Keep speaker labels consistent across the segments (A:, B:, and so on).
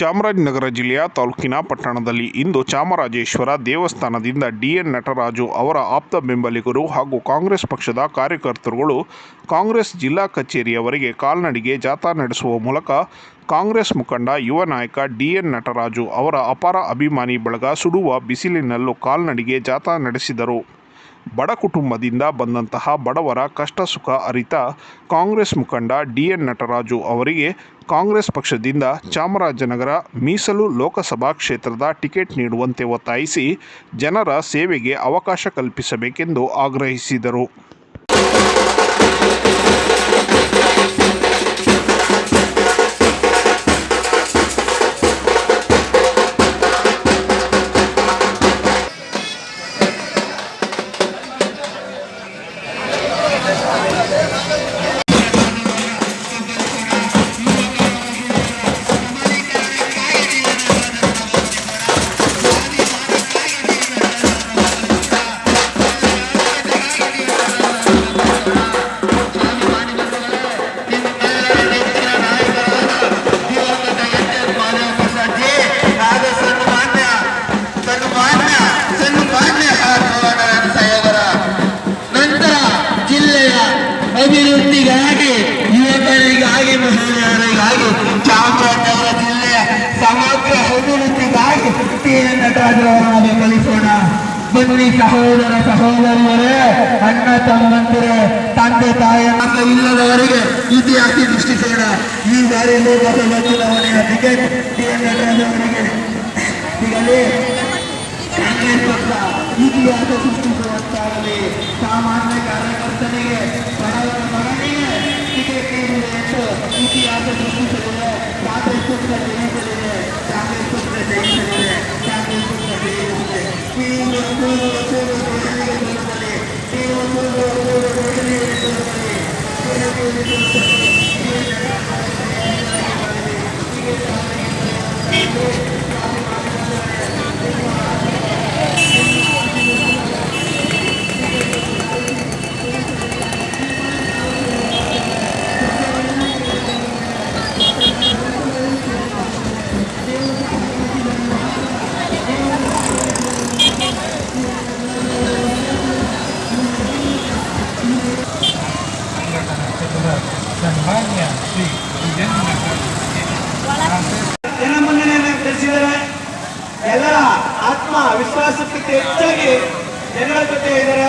A: ಚಾಮರಾಜನಗರ ಜಿಲ್ಲೆಯ ತಾಲೂಕಿನ ಪಟ್ಟಣದಲ್ಲಿ ಇಂದು ಚಾಮರಾಜೇಶ್ವರ ದೇವಸ್ಥಾನದಿಂದ ಡಿಎನ್ ನಟರಾಜು ಅವರ ಆಪ್ತ ಬೆಂಬಲಿಗರು ಹಾಗೂ ಕಾಂಗ್ರೆಸ್ ಪಕ್ಷದ ಕಾರ್ಯಕರ್ತರುಗಳು ಕಾಂಗ್ರೆಸ್ ಜಿಲ್ಲಾ ಕಚೇರಿಯವರೆಗೆ ಕಾಲ್ನಡಿಗೆ ಜಾಥಾ ನಡೆಸುವ ಮೂಲಕ ಕಾಂಗ್ರೆಸ್ ಮುಖಂಡ, ಯುವ ನಾಯಕ ಡಿಎನ್ ನಟರಾಜು ಅವರ ಅಪಾರ ಅಭಿಮಾನಿ ಬಳಗ ಸುಡುವ ಬಿಸಿಲಿನಲ್ಲೂ ಕಾಲ್ನಡಿಗೆ ಜಾಥಾ ನಡೆಸಿದರು. ಬಡ ಕುಟುಂಬದಿಂದ ಬಂದಂತಹ ಬಡವರ ಕಷ್ಟ ಸುಖ ಅರಿತ ಕಾಂಗ್ರೆಸ್ ಮುಖಂಡ ಡಿಎನ್ ನಟರಾಜು ಅವರಿಗೆ ಕಾಂಗ್ರೆಸ್ ಪಕ್ಷದಿಂದ ಚಾಮರಾಜನಗರ ಮೀಸಲು ಲೋಕಸಭಾ ಕ್ಷೇತ್ರದ ಟಿಕೆಟ್ ನೀಡುವಂತೆ ಒತ್ತಾಯಿಸಿ ಜನರ ಸೇವೆಗೆ ಅವಕಾಶ ಕಲ್ಪಿಸಬೇಕೆಂದು ಆಗ್ರಹಿಸಿದರು.
B: ಸಮಗ್ರ ಅಭಿವೃದ್ಧಿಗಾಗಿ ಟಿ ಎನ್ ನಟರಾಜರವರನ್ನು ಬೆಂಬಲಿಸೋಣ ಬನ್ನಿ ಸಹೋದರ ಸಹೋದರಿಯರೇ, ಅಣ್ಣ ತಮ್ಮಂದಿರೇ, ತಂದೆ ತಾಯಿ ಮಕ್ಕ ಇಲ್ಲದವರಿಗೆ ಇತಿಹಾಸ ದೃಷ್ಟಿಸೋಣ ಈ ಬಾರಿ ಲೋಕಸಭಾ ಚುನಾವಣೆಯ ಟಿಕೆಟ್ ಟಿ ಎನ್ ನಟರಾಜರವರಿಗೆ. ಸಿಗಲಿ. ಕಾಂಗ್ರೆಸ್ ಪಕ್ಷ ಇತಿಹಾಸ ಸೃಷ್ಟಿಸುವಂತಾಗಲಿ. ಸಾಮಾನ್ಯ ಕಾರ್ಯಕರ್ತನಿಗೆ ಬಡವರ ಮಗನಿಗೆ ಟಿಕೆಟ್ ನೀಡಿದೆ ಎಂದು ಇತಿಹಾಸ ಸೃಷ್ಟಿಸಲಿದೆ ಕಾಂಗ್ರೆಸ್ ಪಕ್ಷ ಜಯಿಸಲಿದೆ ಕಾಂಗ್ರೆಸ್ ಪಕ್ಷ ಜಯಿಸಲಿದೆ ಕಾಂಗ್ರೆಸ್ ಪಕ್ಷ ಜಯಿಸಲಿದೆ ನೀವು ಮೂರು ವರ್ಷದ ಬೇಗನೆ ಬರುತ್ತದೆ ನೀವು ಮೂರು ವರ್ಷದ ಬೇಗನೆ ಬರುತ್ತದೆ
C: ಸನ್ಮಾನ್ಯ
D: ಜನಗಳ ಇದ್ದಾರೆ.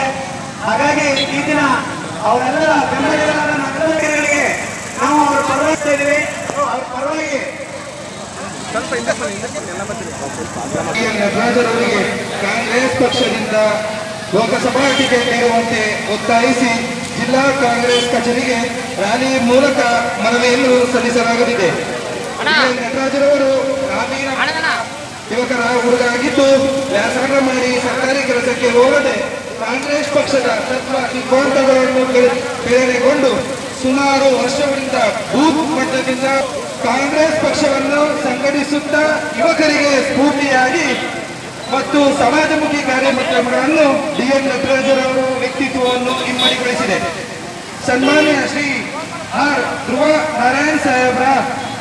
D: ಹಾಗಾಗಿ ಈ ದಿನ ಅವರೆಲ್ಲರ ಬೆಂಬಲಿಗರಾದ ನಗರಗಳಿಗೆ ನಾವು ಅವರ ಪರವಾಗಿ ಇದ್ದೀವಿ. ಅವ್ರ ಪರವಾಗಿ
B: ನಟರಾಜರವರಿಗೆ ಕಾಂಗ್ರೆಸ್ ಪಕ್ಷದಿಂದ ಲೋಕಸಭಾ ಟಿಕೆಟ್ ನೀಡುವಂತೆ ಒತ್ತಾಯಿಸಿ ಜಿಲ್ಲಾ ಕಾಂಗ್ರೆಸ್ ಕಚೇರಿಗೆ ರ್ಯಾಲಿ ಮೂಲಕ ಮನವಿಯನ್ನು ಸಲ್ಲಿಸಲಾಗುತ್ತಿದೆ ನಟರಾಜರವರು ಗ್ರಾಮೀಣ ಯುವಕರ ಹುಡುಗಾಗಿದ್ದು ವ್ಯಾಸಂಗ ಮಾಡಿ ಸರ್ಕಾರಿ ಕೆಲಸಕ್ಕೆ ಹೋಗದೆ ಕಾಂಗ್ರೆಸ್ ಪಕ್ಷದ ತತ್ವ ಸಿದ್ಧಾಂತಗಳನ್ನು ಪ್ರೆ- ಪ್ರೇರಣೆಗೊಂಡು ಸುಮಾರು ವರ್ಷಗಳಿಂದ ಬೂತ್ ಮಟ್ಟದಿಂದ ಕಾಂಗ್ರೆಸ್ ಪಕ್ಷವನ್ನು ಸಂಘಟಿಸುತ್ತಾ ಯುವಕರಿಗೆ ಸ್ಫೂರ್ತಿಯಾಗಿ ಮತ್ತು ಸಮಾಜಮುಖಿ ಕಾರ್ಯಕ್ರಮಗಳನ್ನು ಡಿ ಎನ್ ವ್ಯಕ್ತಿತ್ವವನ್ನು ಇಮ್ಮಡಿಗೊಳಿಸಿದೆ ಸನ್ಮಾನ್ಯ ಶ್ರೀ ಆರ್. ಧ್ರುವ ನಾರಾಯಣ್ ಸಾಹೇಬ್ರ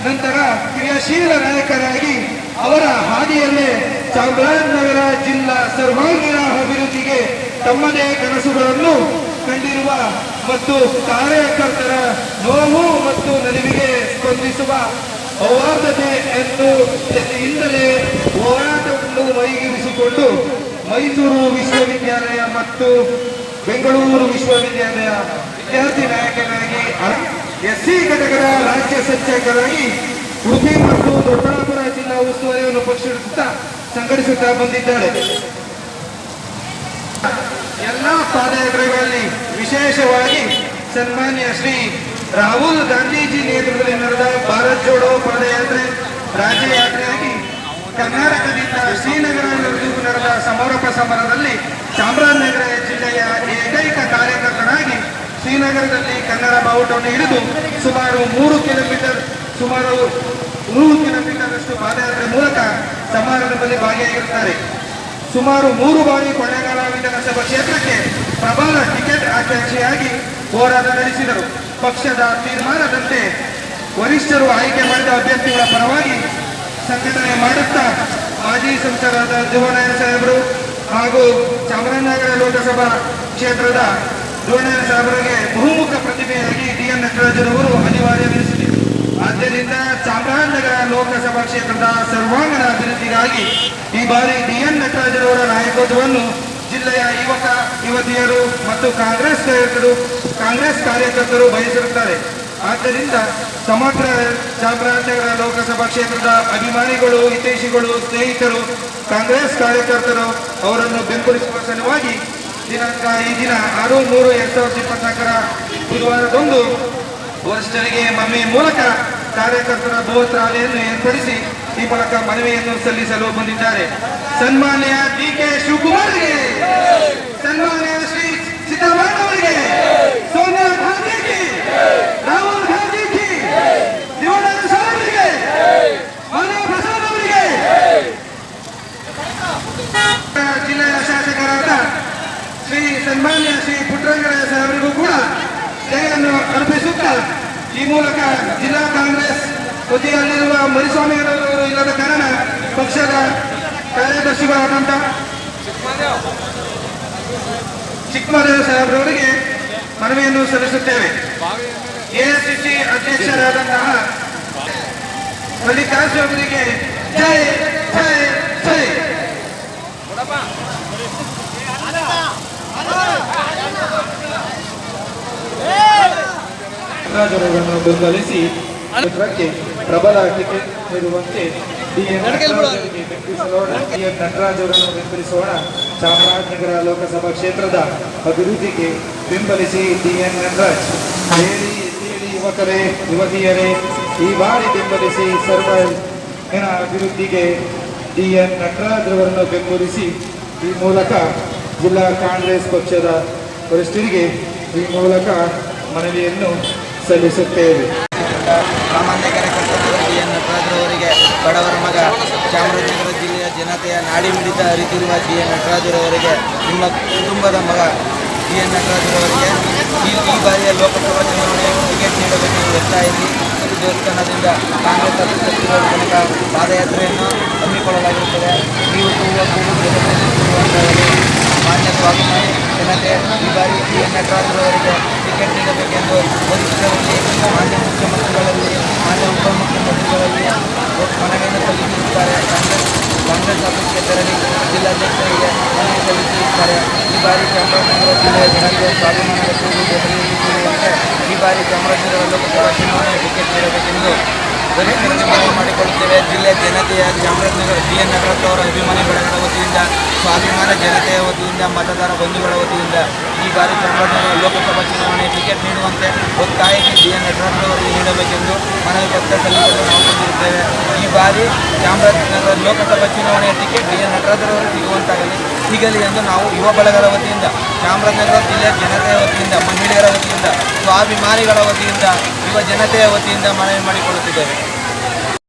B: ನಂತರ ಕ್ರಿಯಾಶೀಲ ನಾಯಕರಾಗಿ ಅವರ ಹಾದಿಯಲ್ಲೇ ಚಾಮರಾಜನಗರ ಜಿಲ್ಲಾ ಸರ್ವಾಂಗೀಣ ಅಭಿವೃದ್ಧಿಗೆ ತಮ್ಮದೇ ಕನಸುಗಳನ್ನು ಕಂಡಿರುವ ಮತ್ತು ಕಾರ್ಯಕರ್ತರ ನೋವು ಮತ್ತು ನಲಿವಿಗೆ ಸ್ಪಂದಿಸುವ ಅವಾರ್ಧತೆ ಎಂದು ಇಂದಲೇ ಹೋರಾಟವನ್ನು ಮೈಗೂಡಿಸಿಕೊಂಡು ಮೈಸೂರು ವಿಶ್ವವಿದ್ಯಾಲಯ ಮತ್ತು ಬೆಂಗಳೂರು ವಿಶ್ವವಿದ್ಯಾಲಯ ವಿದ್ಯಾರ್ಥಿ ನಾಯಕನಾಗಿ ಎಸ್ಸಿ ಘಟಕದ ರಾಜ್ಯ ಸಂಚಾಲಕರಾಗಿ ಉಡುಪಿ ಮತ್ತು ದೊಡ್ಡಬಳ್ಳಾಪುರ ಜಿಲ್ಲಾ ಉಸ್ತುವಾರಿಯನ್ನು ಪಕ್ಷಿಸುತ್ತಾ ಸಂಘಟಿಸುತ್ತಾ ಬಂದಿದ್ದಾಳೆ ಎಲ್ಲ ಪಾದಯಾತ್ರೆಗಳಲ್ಲಿ ವಿಶೇಷವಾಗಿ ಸನ್ಮಾನ್ಯ ಶ್ರೀ ರಾಹುಲ್ ಗಾಂಧೀಜಿ ನೇತೃತ್ವದಲ್ಲಿ ನಡೆದ ಭಾರತ್ ಜೋಡೋ ಪಾದಯಾತ್ರೆ ರಾಜ್ಯ ಯಾತ್ರೆಯಾಗಿ ಕರ್ನಾಟಕದಿಂದ ಶ್ರೀನಗರವರೆಗೂ ನಡೆದ ಸಮಾರೋಪ ಸಮಾರಂಭದಲ್ಲಿ ಚಾಮರಾಜನಗರ ಜಿಲ್ಲೆಯ ಏಕೈಕ ಕಾರ್ಯಕರ್ತನಾಗಿ ಶ್ರೀನಗರದಲ್ಲಿ ಕನ್ನಡ ಬಾವುಟವನ್ನು ಹಿಡಿದು ಸುಮಾರು ಮೂರು ಕಿಲೋಮೀಟರ್ ಸುಮಾರು ನೂರು ಕಿಲೋಮೀಟರ್ ಅಷ್ಟು ಪಾದಯಾತ್ರೆ ಮೂಲಕ ಸಮಾರಂಭದಲ್ಲಿ ಭಾಗಿಯಾಗಿರುತ್ತಾರೆ. ಸುಮಾರು ಮೂರು ಬಾರಿ ಕೊಳ್ಳೇಗಾಲ ವಿಧಾನಸಭಾ ಕ್ಷೇತ್ರಕ್ಕೆ ಪ್ರಬಲ ಟಿಕೆಟ್ ಆಕಾಂಕ್ಷಿಯಾಗಿ ಹೋರಾಟ ನಡೆಸಿದರು. ಪಕ್ಷದ ತೀರ್ಮಾನದಂತೆ ವರಿಷ್ಠರು ಆಯ್ಕೆ ಮಾಡಿದ ಅಭ್ಯರ್ಥಿಗಳ ಪರವಾಗಿ ಸಂಘಟನೆ ಮಾಡುತ್ತಾ ಮಾಜಿ ಸಂಸದರಾದ ಧ್ರುವನಾಯನ ಸಾಹೇಬರು ಹಾಗೂ ಚಾಮರಾಜನಗರ ಲೋಕಸಭಾ ಕ್ಷೇತ್ರದ ಧ್ರುವನಾಯನ ಸಾಹೇಬರಿಗೆ ಬಹುಮುಖ ಪ್ರತಿಭೆಯಾಗಿ ಡಿ ಎನ್ ನಟರಾಜರವರು ಅನಿವಾರ್ಯವೆನಿಸಿದೆ ಆದ್ದರಿಂದ ಚಾಮರಾಜನಗರ ಲೋಕಸಭಾ ಕ್ಷೇತ್ರದ ಸರ್ವಾಂಗಣ ಅಭಿವೃದ್ಧಿಗಾಗಿ ಈ ಬಾರಿ ಡಿ ಎನ್ ನಟರಾಜರವರ ನಾಯಕತ್ವವನ್ನು ಜಿಲ್ಲೆಯ ಯುವಕ, ಯುವತಿಯರು ಮತ್ತು ಕಾಂಗ್ರೆಸ್ ನಾಯಕರು, ಕಾಂಗ್ರೆಸ್ ಕಾರ್ಯಕರ್ತರು ಬಯಸಿರುತ್ತಾರೆ. ಆದ್ದರಿಂದ ಸಮಗ್ರ ಚಾಮರಾಜನಗರ ಲೋಕಸಭಾ ಕ್ಷೇತ್ರದ ಅಭಿಮಾನಿಗಳು, ಹಿತೈಷಿಗಳು, ಸ್ನೇಹಿತರು, ಕಾಂಗ್ರೆಸ್ ಕಾರ್ಯಕರ್ತರು ಅವರನ್ನು ಬೆಂಬಲಿಸುವ ಸಲುವಾಗಿ ದಿನಾಂಕ ಈ ದಿನ ಆರು ಮೂರು ಎರಡ್ ಸಾವಿರದ ಇಪ್ಪತ್ನಾಲ್ಕರ ಬುಧವಾರದಂದು ವರಿಷ್ಠರಿಗೆ ಮನವಿ ಮೂಲಕ ಕಾರ್ಯಕರ್ತರ ಬೃಹತ್ ರ್ಯಾಲಿಯನ್ನು ಏರ್ಪಡಿಸಿ ಈ ಮೂಲಕ ಮನವಿಯನ್ನು ಸಲ್ಲಿಸಲು ಬಂದಿದ್ದಾರೆ. ಸನ್ಮಾನ್ಯ ಡಿ ಕೆ ಶಿವಕುಮಾರ್ಗೆ, ಸನ್ಮಾನ್ಯ ಶ್ರೀ ಸಿದ್ದರಾಮಯ್ಯ ಅವರಿಗೆ ಸೋನಿಯಾ ಗಾಂಧಿಗೆ, ರಾಹುಲ್ ಗಾಂಧಿಗೆ ದಿವಂಗತ ಸಾಹೇಬರಿಗೆ ಮಾನವ ಪ್ರಸಾದ್ ಅವರಿಗೆ. ಜಿಲ್ಲೆಯ ಶಾಸಕರಾದ ಶ್ರೀ ಸನ್ಮಾನ್ಯ ಶ್ರೀ ಪುಟ್ಟರಂಗರಾಜ ಅವರಿಗೂ ಕೂಡ ಜಯವನ್ನು ಅರ್ಪಿಸುತ್ತಾ ಈ ಮೂಲಕ ಜಿಲ್ಲಾ ಕಾಂಗ್ರೆಸ್ ಕೃತಿಯಲ್ಲಿರುವ ಮರಿಸ್ವಾಮಿ ಅವರು ಇಲ್ಲದ ಕಾರಣ ಪಕ್ಷದ ಕಾರ್ಯದರ್ಶಿಗಳಾದಂಥ ಚಿಕ್ಕಮದೇವ ಸಾಹೇಬ್ರವರಿಗೆ ಮನವಿಯನ್ನು ಸಲ್ಲಿಸುತ್ತೇವೆ. ಎಐಸಿಸಿ ಅಧ್ಯಕ್ಷರಾದಂತಹ ಮಲ್ಲಿಕಾರ್ಜು ಅವರಿಗೆ ಜೈ ಜೈ ಜೈ. ರಾಜರನ್ನು ಬೆಂಬಲಿಸಿ ಕ್ಷೇತ್ರಕ್ಕೆ ಪ್ರಬಲ ಟಿಕೆಟ್ ನೀಡುವಂತೆ ಬೆಂಬಲಿಸೋಣ. ಡಿ ಎನ್ ನಟರಾಜ್ ಅವರನ್ನು ಬೆಂಬಲಿಸೋಣ. ಚಾಮರಾಜನಗರ ಲೋಕಸಭಾ ಕ್ಷೇತ್ರದ ಅಭಿವೃದ್ಧಿಗೆ ಬೆಂಬಲಿಸಿ ಡಿ ಎನ್ ನಟರಾಜ್. ಹೇಳಿ ಹೇಳಿ ಯುವಕರೇ ಯುವತಿಯರೇ ಈ ಬಾರಿ ಬೆಂಬಲಿಸಿ ಸರ್ವ ಅಭಿವೃದ್ಧಿಗೆ ಡಿ ಎನ್ ನಟರಾಜ್ ಅವರನ್ನು ಬೆಂಬಲಿಸಿ ಈ ಮೂಲಕ ಜಿಲ್ಲಾ ಕಾಂಗ್ರೆಸ್ ಪಕ್ಷದ ವರಿಷ್ಠರಿಗೆ ಈ ಮೂಲಕ ಮನವಿಯನ್ನು ಸಲ್ಲಿಸುತ್ತೇವೆ.
E: ಸಾಮಾನ್ಯ ಕಾರ್ಯಕರ್ತರಾದ ಡಿ ಎನ್ ನಟರಾಜರವರಿಗೆ ಬಡವರ ಮಗ ಚಾಮರಾಜನಗರ ಜಿಲ್ಲೆಯ ಜನತೆಯ ನಾಡಿ ಮಿಡಿತ ಅರಿತಿರುವ ಜಿ ಎನ್ ನಟರಾಜರವರಿಗೆ ನಿಮ್ಮ ಕುಟುಂಬದ ಮಗ ಜಿ ಎನ್ ನಟರಾಜರವರಿಗೆ ಈ ಬಾರಿಯ ಲೋಕಸಭಾ ಚುನಾವಣೆಯ ಟಿಕೆಟ್ ನೀಡಬೇಕೆಂದು ಒತ್ತಾಯಿಸಿ ದೇವಸ್ಥಾನದಿಂದ ಕಾಂಗ್ರೆಸ್ ಅಭ್ಯರ್ಥಿಗಳ ತನಕ ಪಾದಯಾತ್ರೆಯನ್ನು ಹಮ್ಮಿಕೊಳ್ಳಲಾಗಿರುತ್ತದೆ ನೀವು ತುಂಬ ಮಾನ್ಯ ಸ್ವಾಭಿಮಾನಿ ಜನತೆ ಈ ಬಾರಿ ಡಿ ಎನ್ ಟಿಕೆಟ್ ನೀಡಬೇಕೆಂದು ವರಿಷ್ಠರಲ್ಲಿ ಮಾನ್ಯ ಮುಖ್ಯಮಂತ್ರಿಗಳಲ್ಲಿ ಮಾನ್ಯ ಉಪಮುಖ್ಯಮಂತ್ರಿಗಳಲ್ಲಿ ಮನವಿಯನ್ನು ಸಲ್ಲಿಸಿರುತ್ತಾರೆ ಕಾಂಗ್ರೆಸ್ ಕಾಂಗ್ರೆಸ್ ತೆರಳಿ ಜಿಲ್ಲಾಧ್ಯಕ್ಷರಿಗೆ ಮನವಿ ಸಲ್ಲಿಸಿರುತ್ತಾರೆ ಈ ಬಾರಿ ಚಾಮರಾಜನಗರ ಜಿಲ್ಲೆಯ ಜನತೆ ಸ್ವಾಭಿಮಾನದ ಕೂಗು ಬೆದರಿಸುತ್ತಿರುವಂತೆ ಈ ಬಾರಿ ಚಾಮರಾಜನಗರ ಲೋಕಸಭಾ ಚುನಾವಣೆ ಟಿಕೆಟ್ ನೀಡಬೇಕೆಂದು ಮಾಡಿಕೊಳ್ಳುತ್ತೇವೆ. ಜಿಲ್ಲೆ ಜನತೆಯ ಚಾಮರಾಜನಗರ ಬಿ ಎನ್ ಅವರ ಅಭಿಮಾನಿ ಬಳಗದ ವತಿಯಿಂದ, ಸ್ವಾಭಿಮಾನ ಜನತೆಯ ವತಿಯಿಂದ, ಮತದಾರ ಬಂಧುಗಳ ವತಿಯಿಂದ ಈ ಬಾರಿ ಚಾಮರಾಜನಗರ ಲೋಕಸಭಾ ಚುನಾವಣೆ ಟಿಕೆಟ್ ನೀಡುವಂತೆ ಒತ್ತಾಯಿಸಿ ಬಿ ಎನ್ ಅವರಿಗೆ ನೀಡಬೇಕೆಂದು ಮನವಿ ಪತ್ರ ಸಲ್ಲಿಸಲು ನಾವು ಈ ಬಾರಿ ಚಾಮರಾಜನಗರ ಲೋಕಸಭಾ ಚುನಾವಣೆಯ ಟಿಕೆಟ್ ಡಿ ಎನ್ ನಟರಾಜರವರು ಸಿಗುವಂತಾಗಲಿ. ಸಿಗಲಿ ಎಂದು ನಾವು ಯುವ ಬಳಗದ ವತಿಯಿಂದ, ಚಾಮರಾಜನಗರ ಜಿಲ್ಲೆಯ ಜನತೆಯ ವತಿಯಿಂದ, ಮಹಿಳೆಯರ ವತಿಯಿಂದ, ಸ್ವಾಭಿಮಾನಿಗಳ ವತಿಯಿಂದ, ಯುವ ಜನತೆಯ ವತಿಯಿಂದ ಮನವಿ ಮಾಡಿಕೊಳ್ಳುತ್ತಿದ್ದೇವೆ.